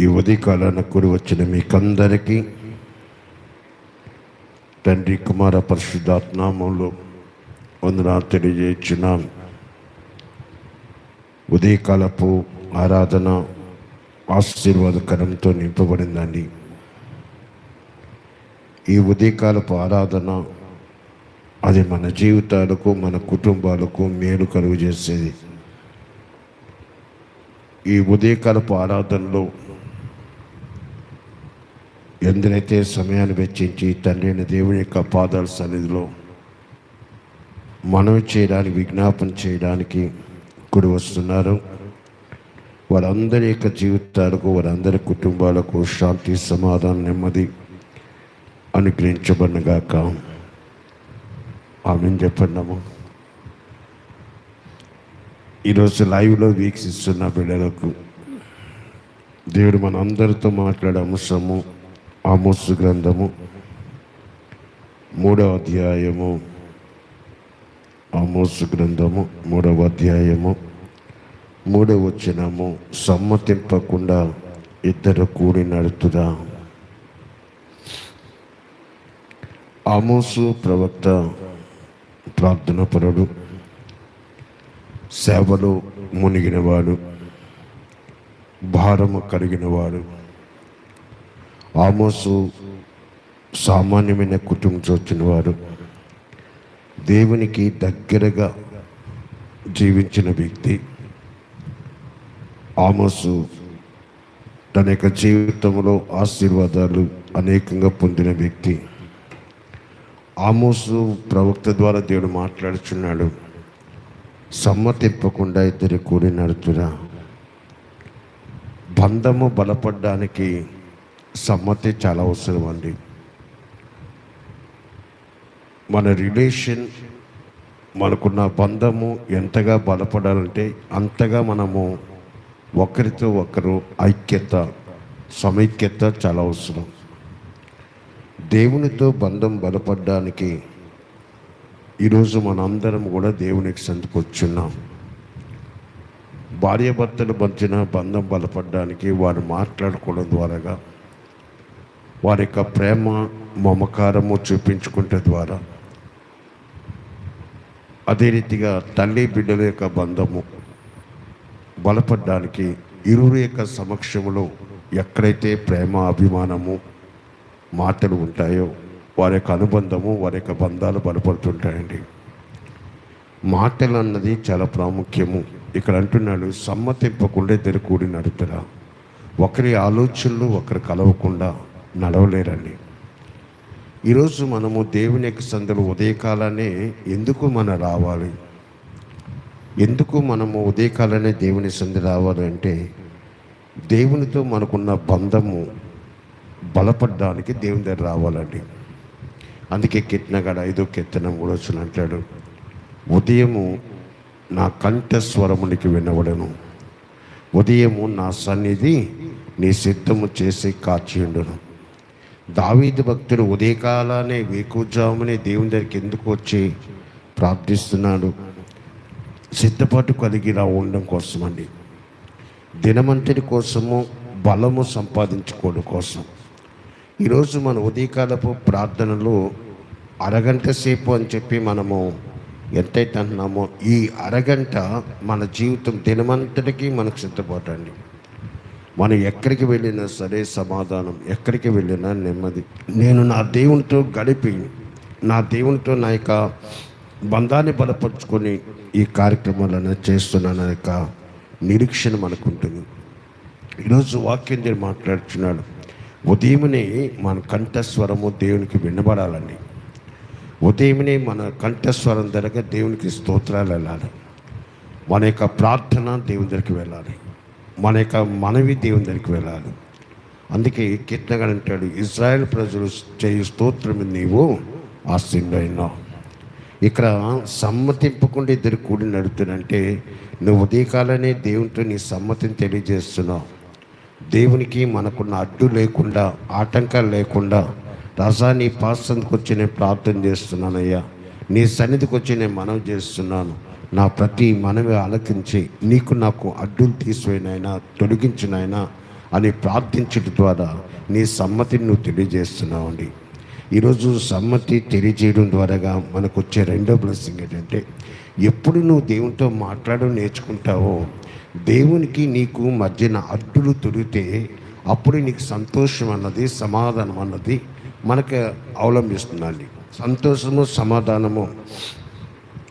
ఈ ఉదయకాలాన కూడి వచ్చిన మీకందరికీ తండ్రి కుమార పరిశుద్ధాత్నామంలో వందనాలు తెలియజేస్తున్నాను ఉదయకాలపు ఆరాధన ఆశీర్వాదకరంతో నింపబడిందండి. ఈ ఉదయకాలపు ఆరాధన అది మన జీవితాలకు మన కుటుంబాలకు మేలు కలుగు చేసేది ఈ ఉదయకాలపు ఆరాధనలో ఎందరైతే సమయాన్ని వెచ్చించి తండ్రి అయిన దేవుని యొక్క పాదాల సన్నిధిలో మనవి చేయడానికి విజ్ఞాపన చేయడానికి కుడి వస్తున్నారు. వారందరి యొక్క జీవితాలకు వారందరి కుటుంబాలకు శాంతి సమాధానం నెమ్మది అనుగ్రహించబడినగాక. ఆమె చెప్పన్నాము ఈరోజు లైవ్లో వీక్షిస్తున్న బిడ్డలకు దేవుడు మన అందరితో మాట్లాడే అంశము ఆమోసు గ్రంథము మూడవ అధ్యాయము. ఆమోసు గ్రంథము మూడవ అధ్యాయము. మూడవ వచనము సమ్మతింపకుండా ఇద్దరు కూడి నడుతురా ఆమోసు ప్రవక్త ప్రార్థన పరుడు సేవలో మునిగినవాడు భారము కలిగినవాడు ఆమోసు సామాన్యమైన కుటుంబం వచ్చినవాడు. దేవునికి దగ్గరగా జీవించిన వ్యక్తి. ఆమోసు తన యొక్క జీవితంలో ఆశీర్వాదాలు అనేకంగా పొందిన వ్యక్తి. ఆమోసు ప్రవక్త ద్వారా దేవుడు మాట్లాడుచున్నాడు. సమ్మతింపకుండా ఇద్దరు కూడి నడుతురా బంధము బలపడడానికి సమ్మతి చాలా అవసరం అండి. మన రిలేషన్ మనకున్న బంధము ఎంతగా బలపడాలంటే అంతగా మనము ఒకరితో ఒకరు ఐక్యత సమైక్యత చాలా అవసరం. దేవునితో బంధం బలపడడానికి ఈరోజు మనందరం కూడా దేవునికి సంతకొచ్చున్నాం భార్యాభర్తల మధ్యన బంధం బలపడడానికి వారు మాట్లాడుకోవడం ద్వారాగా వారి యొక్క ప్రేమ మమకారము చూపించుకుంటే ద్వారా. అదే రీతిగా తల్లి బిడ్డల యొక్క బంధము బలపడడానికి ఇరువురు యొక్క సమక్షంలో ఎక్కడైతే ప్రేమ అభిమానము మాటలు ఉంటాయో వారి యొక్క అనుబంధము వారి యొక్క బంధాలు బలపడుతుంటాయండి. మాటలు అన్నది చాలా ప్రాముఖ్యము. ఇక్కడ అంటున్నాడు సమ్మతింపకుండా ఇద్దరు కూడి నడుపురా ఒకరి ఆలోచనలు ఒకరు కలవకుండా నడవలేరండి. ఈరోజు మనము దేవుని యొక్క సందులు ఉదయకాలనే ఎందుకు మనం రావాలి? ఎందుకు మనము ఉదయకాలనే దేవుని సంధి రావాలి అంటే దేవునితో మనకున్న బంధము బలపడడానికి దేవుని దగ్గర రావాలండి. అందుకే కిట్నగడ ఐదో కెత్తనం కూడా వచ్చిన అంటాడు ఉదయము నా కంఠస్వరమునికి వినవడను ఉదయము నా సన్నిధి నీ సిద్ధము చేసి కాచియుండును. దావీదు భక్తుడు ఉదయకాలానే వేకుజామునే దేవుని దగ్గరికి ఎందుకు వచ్చి ప్రార్థిస్తున్నాడు? సిద్ధపాటు కలిగి రా ఉండడం కోసమండి. దినమంతటి కోసము బలము సంపాదించుకోవడం కోసం. ఈరోజు మన ఉదయకాలపు ప్రార్థనలు అరగంట సేపు అని చెప్పి మనము ఎంతైతే అంటున్నామో ఈ అరగంట మన జీవితం దినమంతటికి మనకు సిద్ధపడండి మనం ఎక్కడికి వెళ్ళినా సరే సమాధానం ఎక్కడికి వెళ్ళినా నెమ్మది. నేను నా దేవునితో గడిపి నా దేవునితో నా యొక్క బంధాన్ని బలపరుచుకొని ఈ కార్యక్రమాలను చేస్తున్నాను యొక్క నిరీక్షణ మనకు ఉంటుంది ఈరోజు వాక్యం దేవుడు మాట్లాడుతున్నాడు. ఉదయమునే మన కంఠస్వరము దేవునికి వినబడాలండి. ఉదయమునే మన కంఠస్వరం దగ్గర దేవునికి స్తోత్రాలు వెళ్ళాలి. మన యొక్క ప్రార్థన దేవుని దగ్గరికి వెళ్ళాలి. మన యొక్క మనవి దేవుని దగ్గరికి వెళ్ళాలి. అందుకే కీర్తనగా అంటాడు ఇజ్రాయెల్ ప్రజలు చేయు స్తోత్రం నీవు ఆశీర్వైనావు ఇక్కడ సమ్మతింపకుండా ఇద్దరు కూడి నడుతున్నంటే నువ్వు ఉదయకాలనే దేవునితో నీ సమ్మతిని తెలియజేస్తున్నావు. దేవునికి మనకున్న అడ్డు లేకుండా ఆటంకాలు లేకుండా రజా నీ పాసందుకు వచ్చి నేను ప్రార్థన చేస్తున్నానయ్యా. నీ సన్నిధికి వచ్చి నేను మనవి చేస్తున్నాను. నా ప్రతి మనవి ఆలకించి నీకు నాకు అడ్డులు తీసివేనైనా తొలగించినైనా అని ప్రార్థించడం ద్వారా నీ సమ్మతిని నువ్వు తెలియజేస్తున్నావు అండి ఈరోజు సమ్మతి తెలియజేయడం ద్వారాగా మనకు వచ్చే రెండో బ్లెస్సింగ్ ఏంటంటే ఎప్పుడు నువ్వు దేవునితో మాట్లాడడం నేర్చుకుంటావో దేవునికి నీకు మధ్యన అడ్డులు తొలిగితే అప్పుడు నీకు సంతోషం అన్నది సమాధానం అన్నది మనకు అవలంబిస్తుందండి. సంతోషము సమాధానము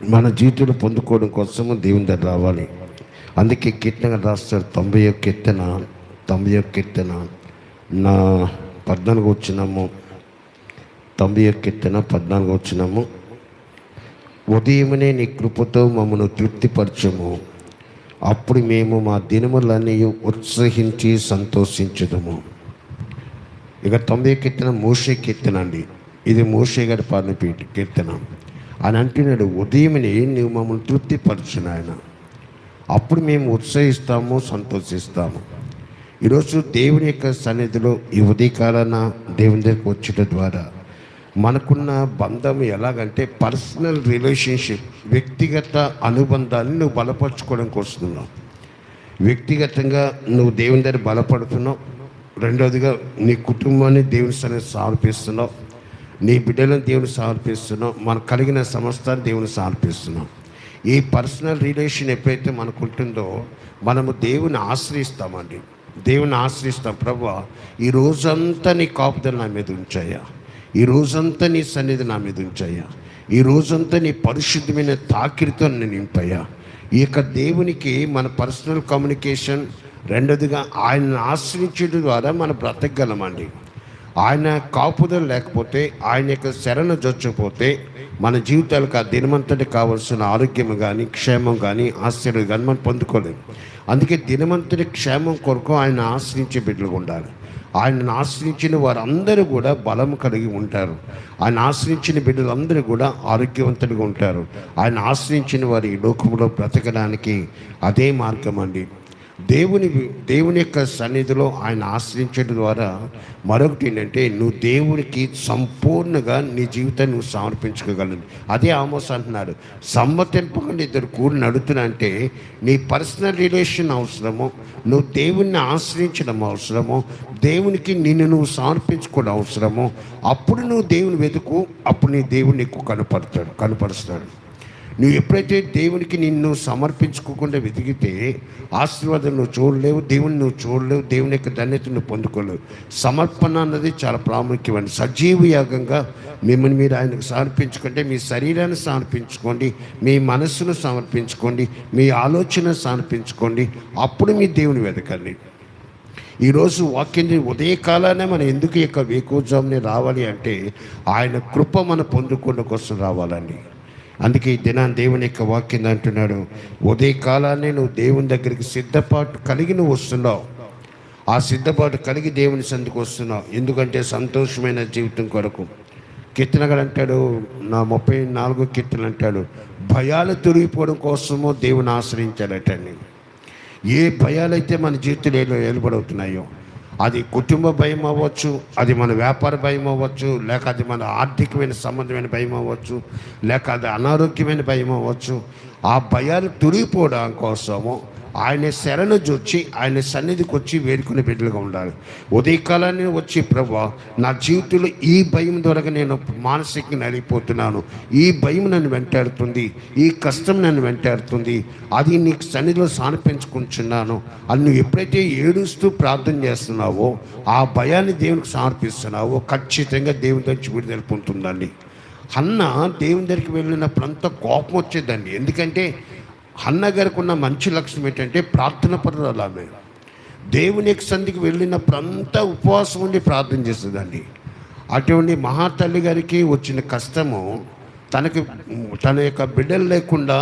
మన జీవితంలో పొందుకోవడం కోసము దేవుని దగ్గర రావాలి. అందుకే కీర్తన రాస్తారు తొంభై ఒక్క కీర్తన తొంభై ఒక్క కీర్తన నా పద్నాలుగు వచ్చినాము తొంభై ఒక్క కీర్తన పద్నాలుగు వచ్చినాము ఉదయమునే నీ కృపతో మమ్మను తృప్తిపరచము. అప్పుడు మేము మా దినములన్నీ ఉత్సహించి సంతోషించదము. ఇక తొంభై కీర్తన మోషే కీర్తన అండి. ఇది మోషే గారి పాడిన కీర్తన. అని అంటున్నాడు. ఉదయమని నువ్వు మమ్మల్ని తృప్తిపరచు నాయన అప్పుడు మేము ఉత్సహిస్తాము సంతోషిస్తాము. ఈరోజు దేవుని యొక్క సన్నిధిలో ఈ ఉదయకాలన దేవుని దగ్గరికి వచ్చేట ద్వారా మనకున్న బంధం ఎలాగంటే పర్సనల్ రిలేషన్షిప్ వ్యక్తిగత అనుబంధాన్ని నువ్వు బలపరచుకోవడానికి వస్తున్నావు. వ్యక్తిగతంగా నువ్వు దేవుని దగ్గర బలపడుతున్నావు. రెండవదిగా నీ కుటుంబాన్ని దేవుని సన్నిధి సమర్పిస్తున్నావు. నీ బిడ్డలను దేవుని సమర్పిస్తున్నాం. మనకు కలిగిన సమస్తాన్ని దేవుని సమర్పిస్తున్నాం. ఈ పర్సనల్ రిలేషన్ ఎప్పుడైతే మనకు ఉంటుందో మనము దేవుని ఆశ్రయిస్తామండి. దేవుని ఆశ్రయిస్తాం. ప్రభు ఈ రోజంతా నీ కాపుదలు నా మీద ఉంచాయా ఈ రోజంతా నీ సన్నిధి నా మీద ఉంచాయా ఈ రోజంతా నీ పరిశుద్ధమైన తాకిడితో నేను నింపాయా ఈ యొక్క దేవునికి మన పర్సనల్ కమ్యూనికేషన్ రెండోదిగా ఆయనను ఆశ్రయించడం ద్వారా మనం బ్రతకగలమండి. ఆయన కాపుదలు లేకపోతే ఆయన యొక్క శరణ జొచ్చపోతే మన జీవితాలకు ఆ దినమంతటి కావలసిన ఆరోగ్యం కానీ క్షేమం కానీ ఆశ్చర్యం కానీ మనం పొందుకోలేము. అందుకే దినమంతటి క్షేమం కొరకు ఆయన ఆశ్రయించే బిడ్డలు ఉండాలి. ఆయనను ఆశ్రయించిన వారందరూ కూడా బలం కలిగి ఉంటారు. ఆయన ఆశ్రయించిన బిడ్డలందరూ కూడా ఆరోగ్యవంతులుగా ఉంటారు. ఆయన ఆశ్రయించిన వారి లోకంలో బ్రతకడానికి అదే మార్గం అండి. దేవుని దేవుని యొక్క సన్నిధిలో ఆయన ఆశ్రయించడం ద్వారా మరొకటి ఏంటంటే నువ్వు దేవునికి సంపూర్ణంగా నీ జీవితాన్ని నువ్వు సమర్పించుకోగలను. అదే ఆమోస్ అంటున్నాడు. సమ్మతింపకుండా ఇద్దరు కూడి నడుతున్నా అంటే నీ పర్సనల్ రిలేషన్ అవసరము నువ్వు దేవుణ్ణి ఆశ్రయించడం అవసరము దేవునికి నిన్ను నువ్వు సమర్పించుకోవడం అవసరము అప్పుడు నువ్వు దేవుని వెతుకు అప్పుడు నీ దేవుడు నీకు కనపడతాడు కనపరుస్తాడు. నువ్వు ఎప్పుడైతే దేవునికి నిన్ను సమర్పించుకోకుండా వెతికితే ఆశీర్వాదం నువ్వు చూడలేవు దేవుని నువ్వు చూడలేవు దేవుని యొక్క ధన్యత నువ్వు పొందుకోలేవు. సమర్పణ అన్నది చాలా ప్రాముఖ్యమైన సజీవ యాగంగా మిమ్మల్ని మీరు ఆయనకు సమర్పించుకుంటే మీ శరీరాన్ని సమర్పించుకోండి మీ మనస్సును సమర్పించుకోండి మీ ఆలోచన సమర్పించుకోండి. అప్పుడు మీ దేవుని వెతకండి. ఈరోజు వాక్యాన్ని ఉదయకాలానే మనం ఎందుకు ఈ యొక్క వేకోజాముని రావాలి అంటే ఆయన కృప మన పొందుకున్న కోసం రావాలండి. అందుకే ఈ దినాన్ని దేవుని యొక్క వాక్యం అంటున్నాడు ఉదయకాలాన్ని నువ్వు దేవుని దగ్గరికి సిద్ధపాటు కలిగి నువ్వు వస్తున్నావు. ఆ సిద్ధపాటు కలిగి దేవుని సందుకు వస్తున్నావు. ఎందుకంటే సంతోషమైన జీవితం కొరకు. కీర్తనగాడు అంటాడు నా ముప్పై నాలుగో కీర్తన అంటాడు భయాలు తొలగిపోవడం కోసమో దేవుని ఆశ్రయించాడటండి ఏ భయాలైతే మన జీవితంలో ఏర్పడవుతున్నాయో అది కుటుంబ భయం అవ్వచ్చు అది మన వ్యాపార భయం అవ్వచ్చు లేక అది మన ఆర్థికమైన సంబంధమైన భయం అవ్వచ్చు లేక అది అనారోగ్యమైన భయం అవ్వచ్చు. ఆ భయాలు తొలగిపోవడం కోసము ఆయన శరణు చూచి ఆయన సన్నిధికి వచ్చి వేడుకునే బిడ్డలుగా ఉండాలి. ఉదయకాలాన్ని వచ్చి ప్రభా నా జీవితంలో ఈ భయం ద్వారా నేను మానసికంగా నలిగిపోతున్నాను. ఈ భయం నన్ను వెంటాడుతుంది. ఈ కష్టం నన్ను వెంటాడుతుంది. అది నీకు సన్నిధిలో సమర్పించుకుంటున్నాను. అది నువ్వు ఎప్పుడైతే ఏడుస్తూ ప్రార్థన చేస్తున్నావో ఆ భయాన్ని దేవునికి సమర్పిస్తున్నావో ఖచ్చితంగా దేవుని దగ్గర విడుదల పొందుతుందండి. అన్న దేవుని దగ్గరికి వెళ్ళినప్పుడంతా కోపం వచ్చేదండి. ఎందుకంటే హన్న గారికి ఉన్న మంచి లక్షణం ఏంటంటే ప్రార్థన పరురాలు ఆమె దేవుని యొక్క సంధికి వెళ్ళినప్పుడంతా ఉపవాసం ఉండి ప్రార్థన చేస్తుందండి అటువంటి మహాతల్లి గారికి వచ్చిన కష్టము తనకి తన యొక్క బిడ్డలు లేకుండా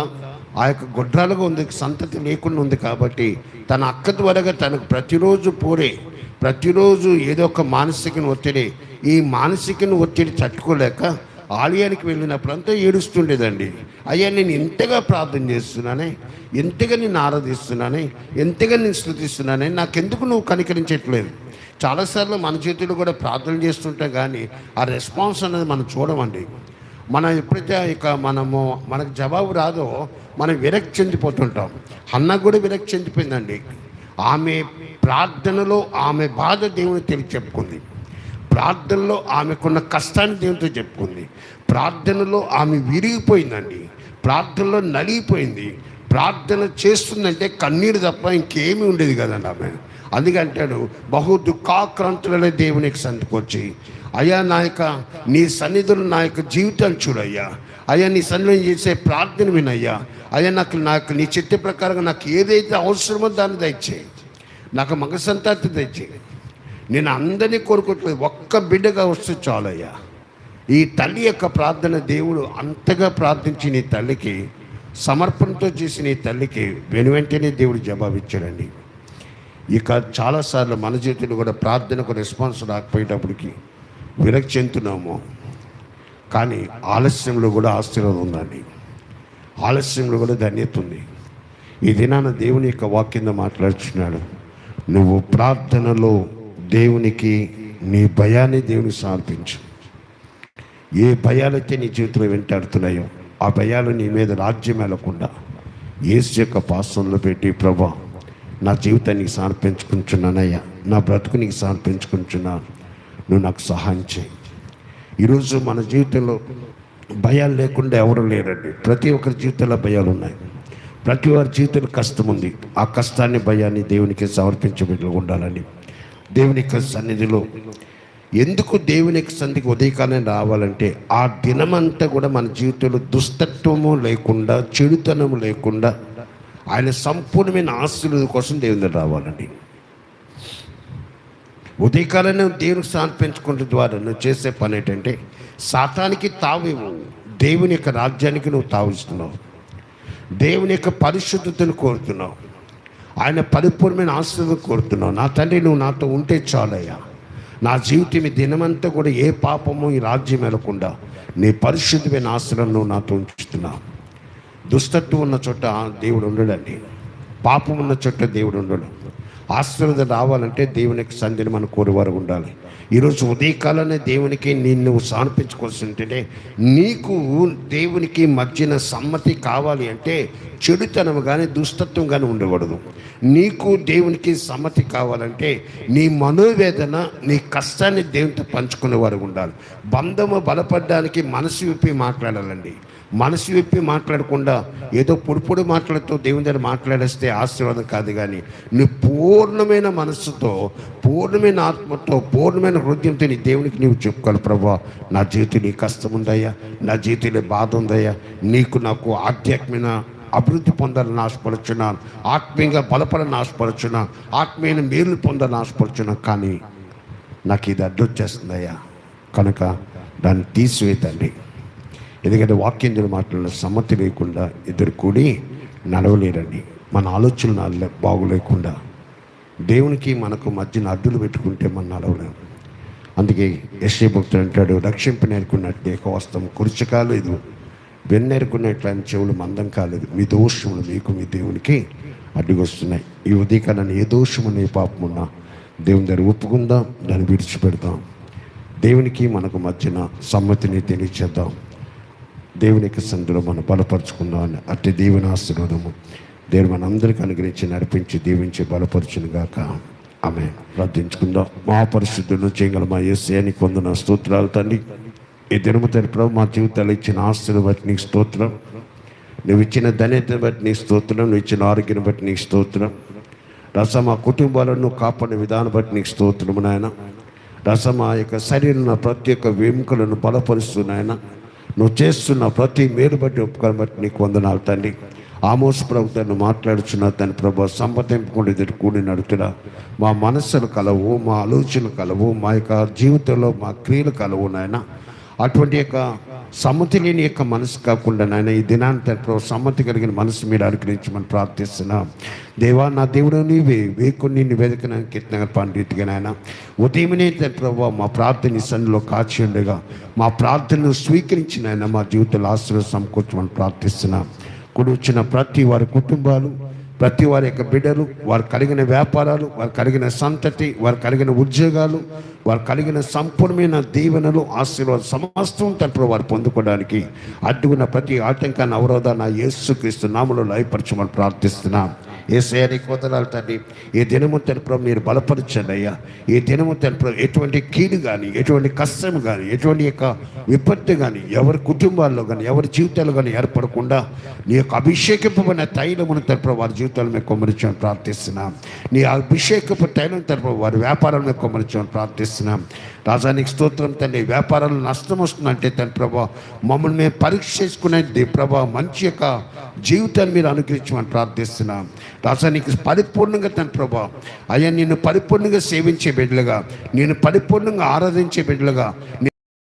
ఆ యొక్క గొడ్రాలుగా ఉంది సంతతి లేకుండా ఉంది కాబట్టి తన అక్క ద్వారా తనకు ప్రతిరోజు పోరే ప్రతిరోజు ఏదో ఒక మానసిక ఒత్తిడి ఈ మానసిక ఒత్తిడి తట్టుకోలేక ఆలయానికి వెళ్ళినప్పుడంతా ఏడుస్తుండేదండి. అయ్యా నేను ఎంతగా ప్రార్థన చేస్తున్నానే? ఎంతగా నేను ఆరాధిస్తున్నానే? ఎంతగా నేను స్థుతిస్తున్నానే? నాకెందుకు నువ్వు కనికరించట్లేదు? చాలాసార్లు మన చేతులు కూడా ప్రార్థన చేస్తుంటాం కానీ ఆ రెస్పాన్స్ అనేది మనం చూడమండి. మనం ఎప్పుడైతే ఇక మనము మనకు జవాబు రాదో మనం విరక్తి చెందిపోతుంటాం. అన్న కూడా విరక్తి చెందిపోయిందండి. ఆమె ప్రార్థనలో ఆమె బాధ దేవుని తెలిసి చెప్పుకుంది ప్రార్థనలో ఆమెకున్న కష్టాన్ని దేవునితో చెప్పుకుంది. ప్రార్థనలో ఆమె విరిగిపోయిందండి. ప్రార్థనలో నలిగిపోయింది. ప్రార్థన చేస్తుందంటే కన్నీరు తప్ప ఇంకేమీ ఉండేది కదండి ఆమె. అందుకంటాడు బహు దుఃఖాక్రాంతులనే దేవునికి సంతకొచ్చి. అయ్యా నా యొక్క నీ సన్నిధులు నా యొక్క జీవితాన్ని చూడయ్యా అయ్యా. నీ సన్నిధిలో చేసే ప్రార్థన వినయ్యా. అయ్యా నాకు నాకు నీ చిత్త ప్రకారంగా నాకు ఏదైతే అవసరమో దాన్ని దయచేయి. నాకు మగ సంతాప్తి దయచేయి. నేను అందరినీ కోరుకుంటున్నాను ఒక్క బిడ్డగా వస్తే చాలయ్యా. ఈ తల్లి యొక్క ప్రార్థన దేవుడు అంతగా ప్రార్థించి నీ తల్లికి సమర్పణతో చేసి నీ తల్లికి వెనువెంటనే దేవుడు జవాబిచ్చాడండి ఇక చాలాసార్లు మన జీవితంలో కూడా ప్రార్థనకు రెస్పాన్స్ రాకపోయేటప్పటికి విరక్తి చెందుతున్నాము. కానీ ఆలస్యంలో కూడా ఆశీర్వాదం ఉందండి. ఆలస్యంలో కూడా ధన్యత ఉంది. ఈ దినాన దేవుని యొక్క వాక్యంగా మాట్లాడుచున్నాడు. నువ్వు ప్రార్థనలో దేవునికి నీ భయాన్ని దేవునికి సమర్పించు. ఏ భయాలైతే నీ జీవితంలో వెంటాడుతున్నాయో ఆ భయాలు నీ మీద రాజ్యం వెళ్ళకుండా ఏసు యొక్క పాసంలో పెట్టి ప్రభా నా జీవితానికి సమర్పించుకుంటున్నానయ్యా. నా బ్రతుకు నీకు సమర్పించుకుంటున్నాను. నువ్వు నాకు సహాయం చేయి. ఈరోజు మన జీవితంలో భయాలు లేకుండా ఎవరు లేరండి. ప్రతి ఒక్కరి జీవితంలో భయాలు ఉన్నాయి. ప్రతి వారి జీవితంలో కష్టం ఉంది. ఆ కష్టాన్ని భయాన్ని దేవునికి సమర్పించబడి ఉండాలని దేవుని యొక్క సన్నిధిలో. ఎందుకు దేవుని యొక్క సన్నిధికి ఉదయకాలం రావాలంటే ఆ దినమంతా కూడా మన జీవితంలో దుస్తత్వము లేకుండా చెడుతనము లేకుండా ఆయన సంపూర్ణమైన ఆస్తులు కోసం దేవుని దగ్గర రావాలండి. ఉదయకాలనే దేవునికి సమర్పించుకుంటే ద్వారా నువ్వు చేసే పని ఏంటంటే సాతానికి తావేవు దేవుని యొక్క రాజ్యానికి నువ్వు తావిస్తున్నావు దేవుని యొక్క పరిశుద్ధతను కోరుతున్నావు. ఆయన పరిపూర్ణమైన ఆశీర్వాదం కోరుతున్నావు. నా తండ్రి నువ్వు నాతో ఉంటే చాలయ్యా. నా జీవితం ఈ దినమంతా కూడా ఏ పాపము ఈ రాజ్యం వెళ్ళకుండా నీ పరిశుద్ధమైన ఆశ్రయం నువ్వు నాతో ఉంచుతున్నావు. దుష్టత్వం ఉన్న చోట దేవుడు ఉండడండి. పాపం ఉన్న చోట దేవుడు ఉండడం. ఆశీర్వాదం రావాలంటే దేవునికి సంధిని మనం కోరువారు ఉండాలి. ఈరోజు ఉదయకాలనే దేవునికి నిన్ను సమర్పించుకోవాల్సి ఉంటేనే నీకు దేవునికి మధ్యన సమ్మతి కావాలి అంటే చెడుతనం కానీ దుష్టత్వం కానీ ఉండకూడదు. నీకు దేవునికి సమ్మతి కావాలంటే నీ మనోవేదన నీ కష్టాన్ని దేవునితో పంచుకునేవారు ఉండాలి. బంధము బలపడడానికి మనసు విప్పి మాట్లాడాలండి. మనసు విప్పి మాట్లాడకుండా ఏదో పొడి పొడి దేవుని దగ్గర మాట్లాడేస్తే ఆశీర్వాదం కాదు కానీ నువ్వు పూర్ణమైన మనస్సుతో పూర్ణమైన ఆత్మతో పూర్ణమైన హృదయంతో నీ దేవునికి నీవు చెప్పుకోవాలి. ప్రభా నా జీవితం నీ కష్టం ఉందయ్యా నా జీవితంలో బాధ ఉందయ్యా నీకు నాకు ఆధ్యాత్మిక అభివృద్ధి పొందాలని ఆశపడుచున్నాను ఆత్మీయంగా బలపడని ఆశపడుచున్నాను ఆత్మీయ మేలు పొందాలని ఆశపడుచున్నాను. కానీ నాకు ఇది అడ్డొచ్చేస్తుందయ్యా కనుక దాన్ని తీసివేతండి ఎందుకంటే వాక్యంజలు మాట్లాడిన సమ్మతి లేకుండా ఇద్దరు కూడి నడవలేరండి. మన ఆలోచనలు బాగులేకుండా దేవునికి మనకు మధ్యన అడ్డులు పెట్టుకుంటే మనం నడవలేము అందుకే యశ్వ భక్తుడు అంటాడు రక్షింపు నేర్కున్నట్టు ఏకవస్తం కురిచి కాలేదు. వెన్నెరుకున్నట్లని చెవులు మందం కాలేదు. మీ దోషములు మీకు మీ దేవునికి అడ్డుకొస్తున్నాయి ఈ ఉదయకాలను ఏ దోషము నీ పాపమున్నా దేవుని దగ్గర ఒప్పుకుందాం దాన్ని విడిచిపెడదాం. దేవునికి మనకు మధ్యన సమ్మతిని తెలియచేద్దాం. దేవునికి సందులో మనం బలపరుచుకుందాం అని అట్టి దేవుని ఆశీర్వాదము దేవుడు మనందరికీ అనుగ్రహించి నడిపించి దీవించి బలపరచును గాక. ఆమె ప్రార్థించుకుందాం. మా పరిశుద్ధులను చేయగల మా ఏసీ కొందన స్తోత్రాలు తండ్రి. ఈ దినము ప్రభు మా జీవితాలు ఇచ్చిన ఆస్తులు బట్టి నీకు స్తోత్రం. నువ్వు ఇచ్చిన ధన్యతను బట్టి నీకు స్తోత్రం. నువ్వు ఇచ్చిన ఆరోగ్యం బట్టి నీకు స్తోత్రం. రస మా కుటుంబాలను కాపాడిన విధానం బట్టి నీకు స్తోత్రము నాయన. రసం ఆ యొక్క శరీరం ప్రతి ఒక్క వెముకలను బలపరుస్తున్నాయన నాయన. నువ్వు చేస్తున్న ప్రతి మేలు బట్టి ఉపకారం బట్టి నీకు వందనాలు తండ్రి. ఆమోస్ ప్రభుత్వాన్ని మాట్లాడుచున్న తన ప్రభు సంపదింపుకుండా ఎదురు కూడి నడుతున్నా మా మనస్సులు కలవు మా ఆలోచనలు కలవు మా యొక్క జీవితంలో మా క్రియలు కలవు నాయన. అటువంటి యొక్క సమ్మతి లేని యొక్క మనసు కాకుండా నాయన ఈ దినాన్ని సమ్మతి కలిగిన మనసు మీరు అనుగ్రహించమని ప్రార్థిస్తున్నాం. దేవా నా దేవుడు నీవే వేకుని నిన్ను వెదకన కీర్తన పండితుగా నాయన. ఉదయమనే తన మా ప్రార్థన సన్నిలో కాచి ఉండగా మా ప్రార్థనను స్వీకరించిన ఆయన మా జీవితంలో ఆశ్రయ సమకూర్చమని ప్రార్థిస్తున్నాం. కూడి వచ్చిన ప్రతి వారి కుటుంబాలు ప్రతి వారి యొక్క బిడ్డలు వారు కలిగిన వ్యాపారాలు వారు కలిగిన సంతతి వారు కలిగిన ఉద్యోగాలు వారు కలిగిన సంపూర్ణమైన దీవెనలు ఆశీర్వాదం సమస్తం తరపు వారు పొందుకోవడానికి అడ్డుకున్న ప్రతి ఆటంకాన్ని అవరోధాన్ని యేసుక్రీస్తు నామలో లయపరచమని ప్రార్థిస్తున్నాం. ఏసయ్య నీకు వందనాలు తండ్రి ఈ దినము తండ్రి మీరు బలపరచండి అయ్యా. ఈ దినము తండ్రి ఎటువంటి కీడు కానీ ఎటువంటి కష్టం కానీ ఎటువంటి యొక్క విపత్తు కానీ ఎవరి కుటుంబాల్లో కానీ ఎవరి జీవితాల్లో కానీ ఏర్పడకుండా నీ యొక్క అభిషేకింపబడిన తైలమును తరపు వారి జీవితాలు మేము కొమ్మరించమని ప్రార్థిస్తున్నాం. నీ అభిషేకపు తైలం తరపు వారి వ్యాపారాలు మేము కొమ్మరించమని ప్రార్థిస్తున్నాం. రాజానికి స్తోత్రం తండ్రి వ్యాపారాలు నష్టం వస్తుందంటే తండ్రి ప్రభా మమ్మల్ని మేము పరీక్ష చేసుకునేది ప్రభా మంచి యొక్క జీవితాన్ని మీరు అనుగ్రహించమని ప్రార్థిస్తున్నాం. రాజానికి పరిపూర్ణంగా తన ప్రభా. అయ్యా నిన్ను పరిపూర్ణంగా సేవించే బిడ్డలుగా నేను పరిపూర్ణంగా ఆరాధించే బిడ్డలుగా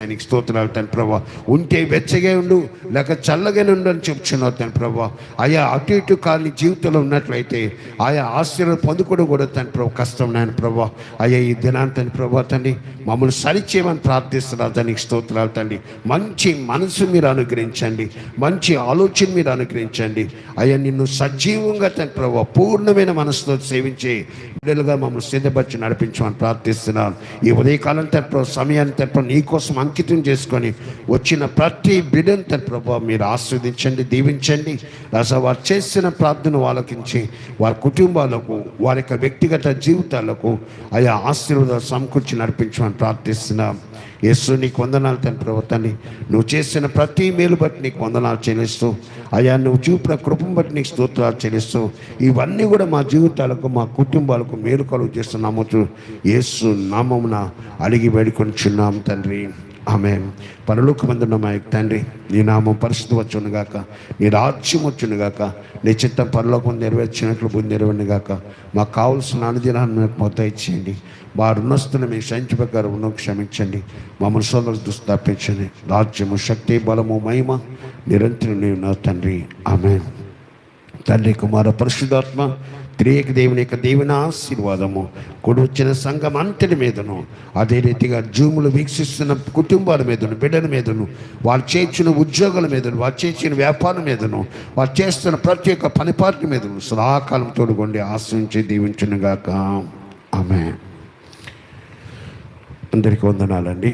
ఆయనకి స్తోత్రాలు తన ప్రభా. ఉంటే వెచ్చగా ఉండు లేక చల్లగానే ఉండు అని చెప్తున్నావు తన ప్రభా. ఆయా అటు ఇటు కాని జీవితంలో ఉన్నట్లయితే ఆయా ఆశ్చర్యం పొందుకోవడం కూడా తన ప్రభు కష్టం నాయన ప్రభా. అయ్యా ఈ దినాన్ని తన ప్రభా తండ్రి మమ్మల్ని సరిచేయమని ప్రార్థిస్తున్నారు దానికి స్తోత్రాలు తండ్రి. మంచి మనసు మీరు అనుగ్రహించండి మంచి ఆలోచన మీరు అనుగ్రహించండి. అయ్యా నిన్ను సజీవంగా తన ప్రభా పూర్ణమైన మనసుతో సేవించే బిడ్డలుగా మమ్మల్ని సిద్ధపరిచి నడిపించమని ప్రార్థిస్తున్నాను. ఈ ఉదయకాలం తప్ప సమయాన్ని తప్ప నీకోసం అంకితం చేసుకొని వచ్చిన ప్రతి బిడ్డను తన ప్రభావ మీరు ఆస్వాదించండి దీవించండి. రాసా వారు చేసిన ప్రార్థన వాళ్ళకించి వారి కుటుంబాలకు వారి యొక్క వ్యక్తిగత జీవితాలకు ఆయా ఆశీర్వాదాలు సమకూర్చి నడిపించమని ప్రార్థిస్తున్నాం. యేసు నీకు వందనాలు తన ప్రవర్తని నువ్వు చేసిన ప్రతి మేలు బట్టి నీకు వందనాలు చెల్లిస్తూ అయ్యా నువ్వు చూపిన కృపను బట్టి నీకు స్తోత్రాలు చెల్లిస్తూ ఇవన్నీ కూడా మా జీవితాలకు మా కుటుంబాలకు మేలు కలుగు చేస్తున్నాము. యేసు నామమున అడిగి వేడుకొనిచున్నాం తండ్రి. ఆమె పరలోక మందున్న మా యొక్క తండ్రి నీ నామం పరిస్థితి వచ్చును గాక నీ రాజ్యం వచ్చును గాక నీ చిత్తం పరలోకం నెరవేర్చినట్లు బుద్ధి నెరవేరును గాక మాకు కావలసిన అనుదినాన్ని మీకు మొత్తం ఇచ్చేయండి మా రుణస్తున్న మీ సంచి ప్రకారం ఉన్న క్షమించండి. మమ్మల్ని సోదరు దుస్తాపించండి. రాజ్యము శక్తి బలము మహిమ నిరంతరం నీవు నా తండ్రి. ఆమె తండ్రి కుమార పరిశుధాత్మ త్రియేక దేవుని యొక్క దేవుని ఆశీర్వాదము కొడు వచ్చిన సంఘం అంతటి మీదను అదే రీతిగా జూములు వీక్షిస్తున్న కుటుంబాల మీదను బిడ్డల మీదను వాళ్ళు చేర్చిన ఉద్యోగాల మీదను వాళ్ళు చేసిన వ్యాపారం మీదను వాళ్ళు చేస్తున్న ప్రతి ఒక్క పనిపాటి మీదను సదాకాలం తోడుకోండి ఆశ్రయించి దీవించునుగాక. ఆమె అందరికీ వందనాలండి.